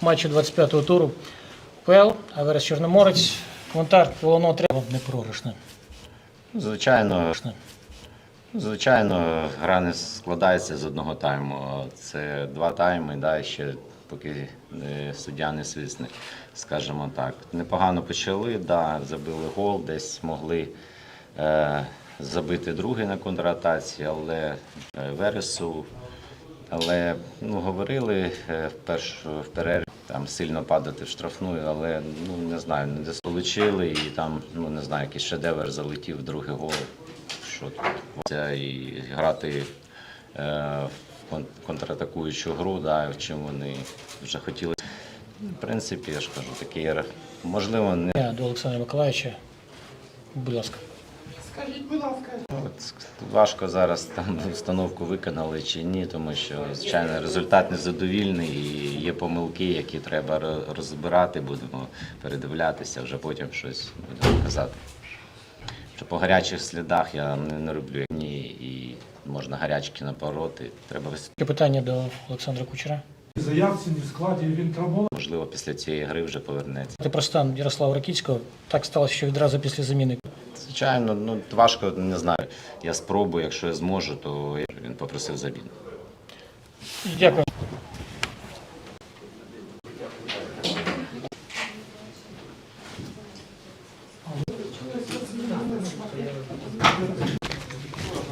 матчу 25-го туру ПЛ, Аверес Чорноморець. Коментар головного тренера непрограшне. Звичайно, звичайно, гра не складається з одного тайму. Це два тайми, да, ще поки е, суддя не свисне, скажімо так. Непогано почали, да, забили гол, десь могли е, забити другий на контратаці, але е, Вересу. Але ну, говорили е, в перерві там сильно падати в штрафну, але ну не знаю, не десь получили і там, ну не знаю, якийсь шедевр залетів другий гол. Що тут і грати е, в контратакуючу гру, да, чим вони вже хотіли. В принципі, я ж кажу, такий можливо, не До Олександра Миколаївича. Будь ласка. Скажіть, будь ласка, От важко зараз там установку виконали чи ні, тому що звичайно результат незадовільний і є помилки, які треба розбирати. Будемо передивлятися, вже потім щось будемо казати. Що по гарячих слідах я не, не роблю ні, і можна гарячки напороти. Треба вис- Є питання до Олександра Кучера. заявці не в складі він травмований. можливо після цієї гри вже повернеться. Ти про стан Ярослава Ракітського. Так сталося, що відразу після заміни звичайно, ну важко не знаю. Я спробую, якщо я зможу, то він попросив заміну. Дякую.